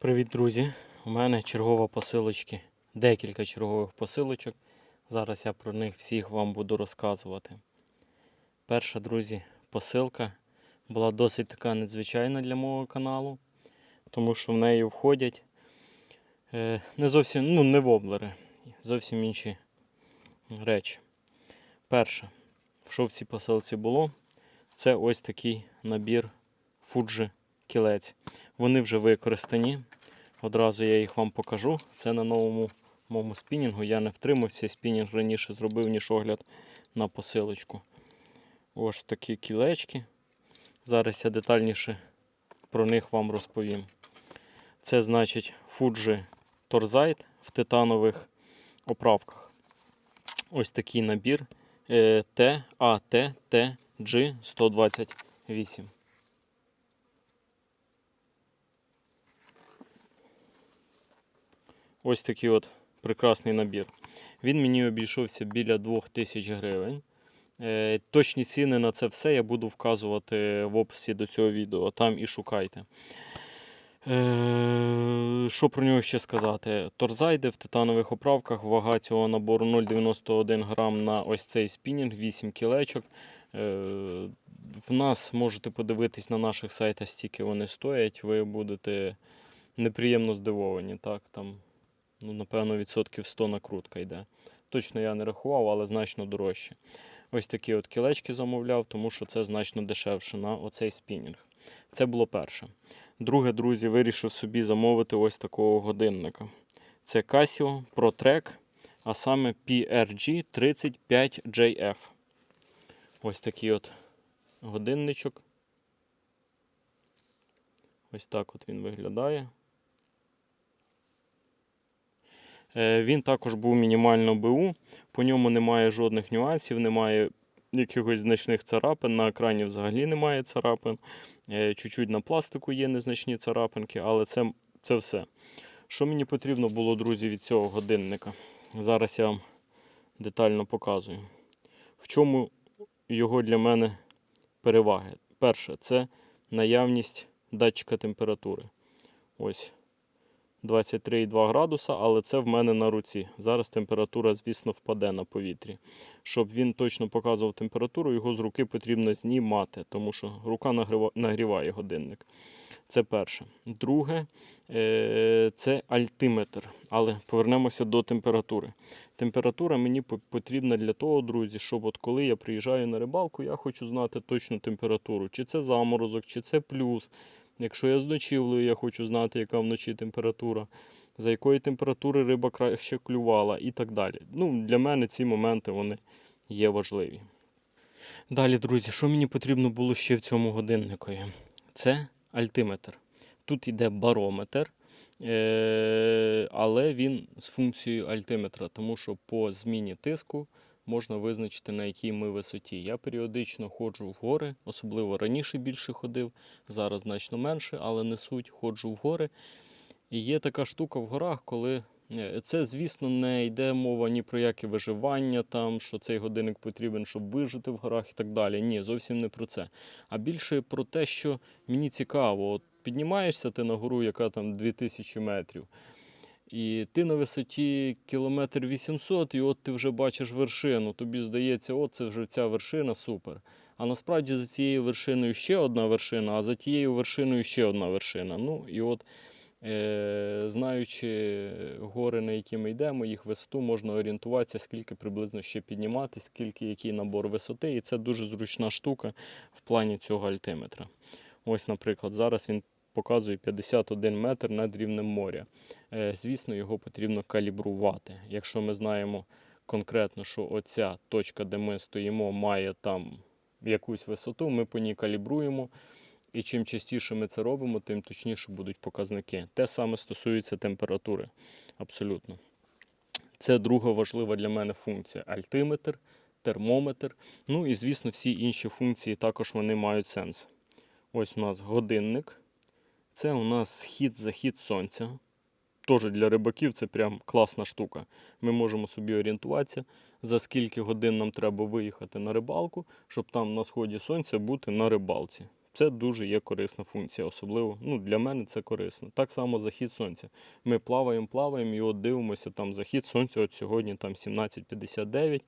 Привіт, друзі! У мене чергова посилочки, декілька чергових посилочок. Зараз я про них всіх вам буду розказувати. Перша, друзі, посилка була досить така надзвичайна для мого каналу, тому що в неї входять е, не зовсім ну, не воблери, зовсім інші речі. Перше, що в цій посилці було, це ось такий набір Fuji кілець. Вони вже використані. Одразу я їх вам покажу. Це на новому моєму спінінгу. Я не втримався, спінінг раніше зробив, ніж огляд на посилочку. Ось такі кілечки. Зараз я детальніше про них вам розповім. Це значить Fuji Torзайт в титанових оправках. Ось такий набір е, ТАТТГ128. Ось такий от прекрасний набір. Він мені обійшовся біля 2000 гривень. Е, Точні ціни на це все я буду вказувати в описі до цього відео. Там і шукайте. Е, Що про нього ще сказати? Торзайди в титанових оправках, вага цього набору 0,91 грам на ось цей спінінг, 8 кілечок. Е, В нас можете подивитись на наших сайтах, стільки вони стоять. Ви будете неприємно здивовані. Так, там, ну, напевно, відсотків 100 накрутка йде. Точно я не рахував, але значно дорожче. Ось такі от кілечки замовляв, тому що це значно дешевше на оцей спінінг. Це було перше. Друге, друзі, вирішив собі замовити ось такого годинника. Це Casio ProTrack, а саме PRG 35JF. Ось такий от годинничок. Ось так от він виглядає. Е, Він також був мінімально БУ, по ньому немає жодних нюансів, немає якихось значних царапин. На екрані взагалі немає царапин. Е, Чуть-чуть на пластику є незначні царапинки, але це, це все. Що мені потрібно було, друзі, від цього годинника? Зараз я вам детально показую. В чому його для мене переваги? Перше, це наявність датчика температури. Ось 23,2 градуса, але це в мене на руці. Зараз температура, звісно, впаде на повітрі. Щоб він точно показував температуру, його з руки потрібно знімати, тому що рука нагріває годинник. Це перше. Друге, е, це альтиметр. Але повернемося до температури. Температура мені потрібна для того, друзі, щоб от коли я приїжджаю на рибалку, я хочу знати точну температуру. Чи це заморозок, чи це плюс. Якщо я з ночівлею, я хочу знати, яка вночі температура, за якої температури риба краще клювала і так далі. Ну, для мене ці моменти вони є важливі. Далі, друзі, що мені потрібно було ще в цьому годинникові? Це альтиметр. Тут йде барометр, е- але він з функцією альтиметра, тому що по зміні тиску можна визначити, на якій ми висоті. Я періодично ходжу в гори, особливо раніше більше ходив, зараз значно менше, але не суть, ходжу в гори. І є така штука в горах, коли е, це, звісно, не йде мова ні про яке виживання, там, що цей годинник потрібен, щоб вижити в горах і так далі. Ні, зовсім не про це. А більше про те, що мені цікаво. От піднімаєшся ти на гору, яка там 2000 метрів. І ти на висоті кілометр 800, і от ти вже бачиш вершину. Тобі здається, от це вже ця вершина супер. А насправді за цією вершиною ще одна вершина, а за тією вершиною ще одна вершина. Ну і от, е, знаючи гори, на які ми йдемо, їх висоту, можна орієнтуватися, скільки приблизно ще піднімати, скільки який набор висоти. І це дуже зручна штука в плані цього альтиметра. Ось, наприклад, зараз він показує 51 метр над рівнем моря. Е, Звісно, його потрібно калібрувати. Якщо ми знаємо конкретно, що оця точка, де ми стоїмо, має там якусь висоту, ми по ній калібруємо. І чим частіше ми це робимо, тим точніше будуть показники. Те саме стосується температури. Абсолютно. Це друга важлива для мене функція: альтиметр, термометр. Ну і, звісно, всі інші функції також вони мають сенс. Ось у нас годинник. Це у нас схід-захід сонця. Теж для рибаків це прям класна штука. Ми можемо собі орієнтуватися, за скільки годин нам треба виїхати на рибалку, щоб там на сході сонця бути на рибалці. Це дуже є корисна функція, особливо ну, для мене це корисно. Так само захід сонця. Ми плаваємо, плаваємо і от дивимося там захід сонця. От сьогодні там 17.59.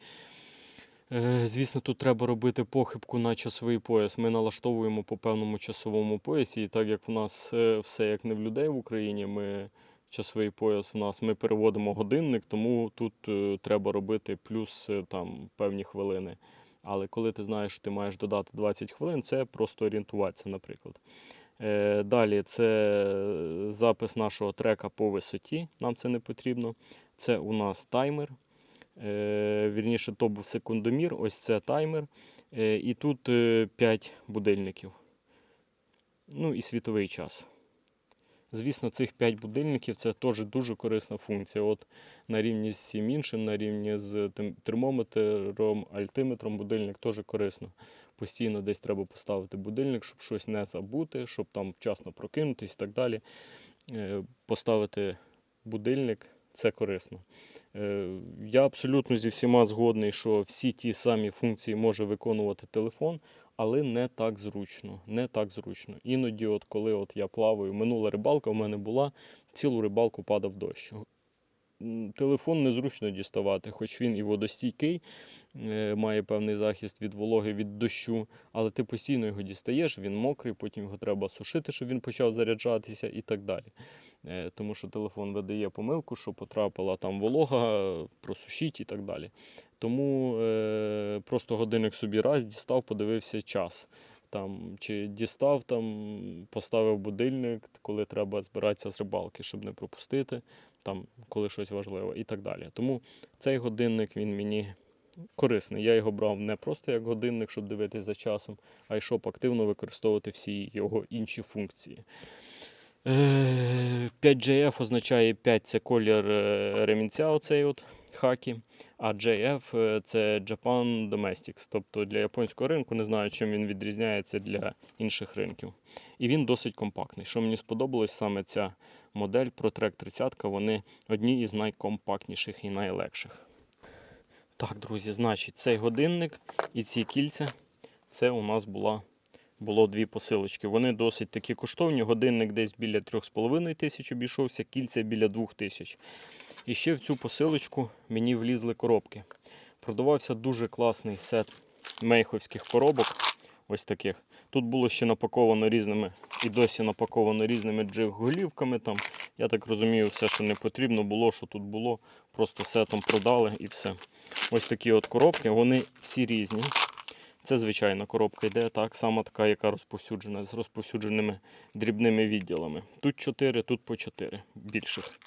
Е, Звісно, тут треба робити похибку на часовий пояс. Ми налаштовуємо по певному часовому поясі, і так як в нас е, все як не в людей в Україні, ми часовий пояс в нас ми переводимо годинник, тому тут е, треба робити плюс там певні хвилини. Але коли ти знаєш, що ти маєш додати 20 хвилин, це просто орієнтуватися, наприклад. Далі це запис нашого трека по висоті. Нам це не потрібно. Це у нас таймер. Е, Вірніше, то був секундомір, ось це таймер. Е, І тут 5 будильників. Ну і світовий час. Звісно, цих 5 будильників це теж дуже корисна функція. От на рівні з всім іншим, на рівні з термометром, альтиметром будильник теж корисно. Постійно десь треба поставити будильник, щоб щось не забути, щоб там вчасно прокинутись і так далі. Е, Поставити будильник це корисно. Е, Я абсолютно зі всіма згодний, що всі ті самі функції може виконувати телефон, але не так зручно. Не так зручно. Іноді, от коли от я плаваю, минула рибалка в мене була, цілу рибалку падав дощ. Телефон незручно діставати, хоч він і водостійкий, е, має певний захист від вологи, від дощу, але ти постійно його дістаєш, він мокрий, потім його треба сушити, щоб він почав заряджатися і так далі. Е, Тому що телефон видає помилку, що потрапила там волога, просушіть і так далі. Тому е, просто годинник собі раз дістав, подивився час. Там, чи дістав, там, поставив будильник, коли треба збиратися з рибалки, щоб не пропустити, там, коли щось важливе і так далі. Тому цей годинник він мені корисний. Я його брав не просто як годинник, щоб дивитися за часом, а й щоб активно використовувати всі його інші функції. Е, 5JF означає 5 це колір е, ремінця, оцей от хакі, а JF е, це Japan Domestics, тобто для японського ринку, не знаю, чим він відрізняється для інших ринків. І він досить компактний. Що мені сподобалось, саме ця модель ProTrack 30, вони одні із найкомпактніших і найлегших. Так, друзі, значить, цей годинник і ці кільця це у нас була було дві посилочки. Вони досить такі коштовні. Годинник десь біля 3,5 тисяч обійшовся, кільця біля 2 тисяч. І ще в цю посилочку мені влізли коробки. Продавався дуже класний сет мейховських коробок. Ось таких. Тут було ще напаковано різними і досі напаковано різними джиг-голівками. Там, я так розумію, все, що не потрібно було, що тут було, просто сетом продали і все. Ось такі от коробки, вони всі різні. Це звичайна коробка йде, так, сама така, яка розповсюджена, з розповсюдженими дрібними відділами. Тут 4, тут по 4 більших.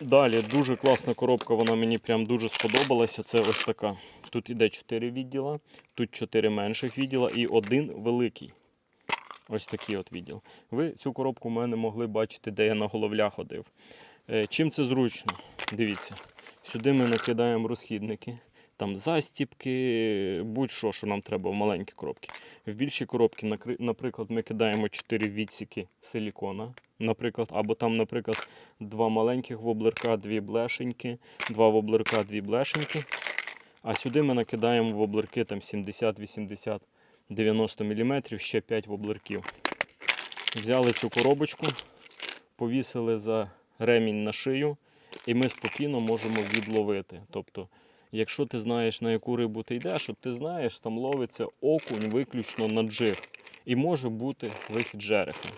Далі дуже класна коробка, вона мені прям дуже сподобалася. Це ось така. Тут іде 4 відділа, тут 4 менших відділа і один великий. Ось такий от відділ. Ви цю коробку в мене могли бачити, де я на головлях ходив. Е, Чим це зручно? Дивіться, сюди ми накидаємо розхідники, там застіпки, будь-що, що нам треба в маленькі коробки. В більші коробки, наприклад, ми кидаємо 4 відсіки силікона, наприклад, або там, наприклад, два маленьких воблерка, дві блешеньки, два воблерка, дві блешеньки. А сюди ми накидаємо воблерки там 70, 80, 90 мм, ще 5 воблерків. Взяли цю коробочку, повісили за ремінь на шию, і ми спокійно можемо відловити. Тобто, якщо ти знаєш, на яку рибу ти йдеш, от ти знаєш, там ловиться окунь виключно на джиг. І може бути вихід жереха.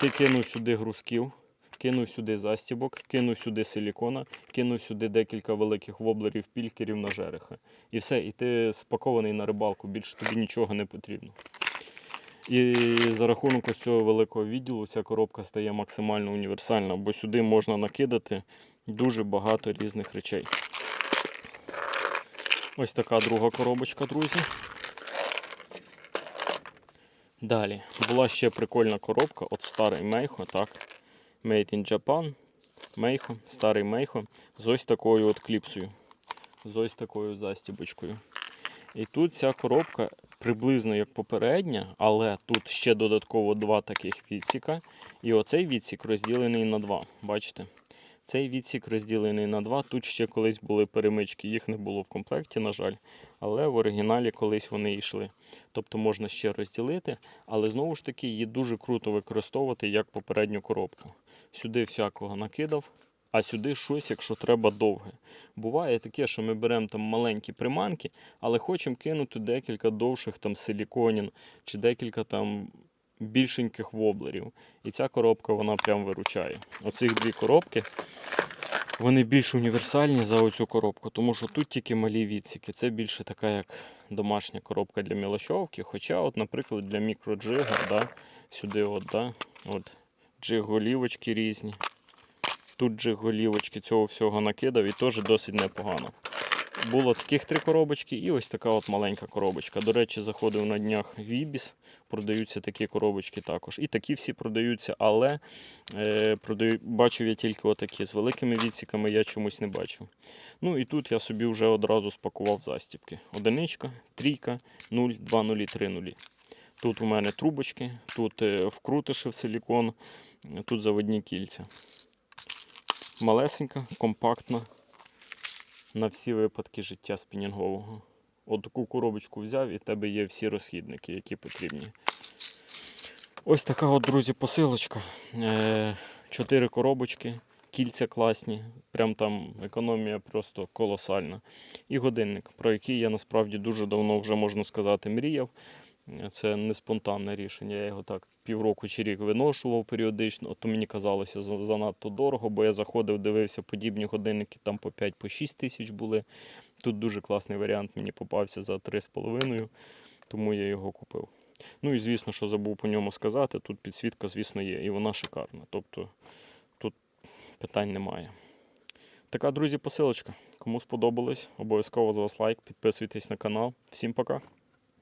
Ти кинув сюди грузків, кинув сюди застібок, кинув сюди силікона, кинув сюди декілька великих воблерів, пількерів на жереха. І все, і ти спакований на рибалку, більше тобі нічого не потрібно. І за рахунок ось цього великого відділу ця коробка стає максимально універсальна, бо сюди можна накидати дуже багато різних речей. Ось така друга коробочка, друзі. Далі була ще прикольна коробка от старий Мейхо, так. Made in Japan. Мейхо, старий Мейхо з ось такою от кліпсою. З ось такою застібочкою. І тут ця коробка приблизно як попередня, але тут ще додатково два таких відсіка. І оцей відсік розділений на два. Бачите? Цей відсік розділений на два. Тут ще колись були перемички, їх не було в комплекті, на жаль. Але в оригіналі колись вони йшли. Тобто можна ще розділити, але знову ж таки її дуже круто використовувати як попередню коробку. Сюди всякого накидав, а сюди щось, якщо треба довге. Буває таке, що ми беремо там маленькі приманки, але хочемо кинути декілька довших там силіконін чи декілька там більшеньких воблерів. І ця коробка вона прям виручає. Оцих дві коробки. Вони більш універсальні за оцю коробку, тому що тут тільки малі відсіки. Це більше така як домашня коробка для мілочовки. Хоча, от, наприклад, для мікроджига, да, сюди от, да, от, джиг-голівочки різні. Тут джиг-голівочки цього всього накидав і теж досить непогано. Було таких три коробочки і ось така от маленька коробочка. До речі, заходив на днях в Ібіс, продаються такі коробочки також. І такі всі продаються, але е, продаю, бачив я тільки отакі. З великими відсіками я чомусь не бачив. Ну і тут я собі вже одразу спакував застібки. Одиничка, трійка, 0, 2 нулі, 3 нулі. Тут у мене трубочки, тут е, вкрутиши в силікон, тут заводні кільця. Малесенька, компактна на всі випадки життя спінінгового. От таку коробочку взяв і в тебе є всі розхідники, які потрібні. Ось така от, друзі, посилочка. Е, Чотири коробочки, кільця класні, прям там економія просто колосальна. І годинник, про який я насправді дуже давно вже можна сказати мріяв. Це не спонтанне рішення. Я його так півроку чи рік виношував періодично. То мені казалося занадто дорого, бо я заходив, дивився подібні годинники, там по 5-6 тисяч були. Тут дуже класний варіант мені попався за 3,5, тому я його купив. Ну і звісно, що забув по ньому сказати, тут підсвітка, звісно, є, і вона шикарна. Тобто тут питань немає. Така, друзі, посилочка. Кому сподобалось, обов'язково з вас лайк, підписуйтесь на канал. Всім пока!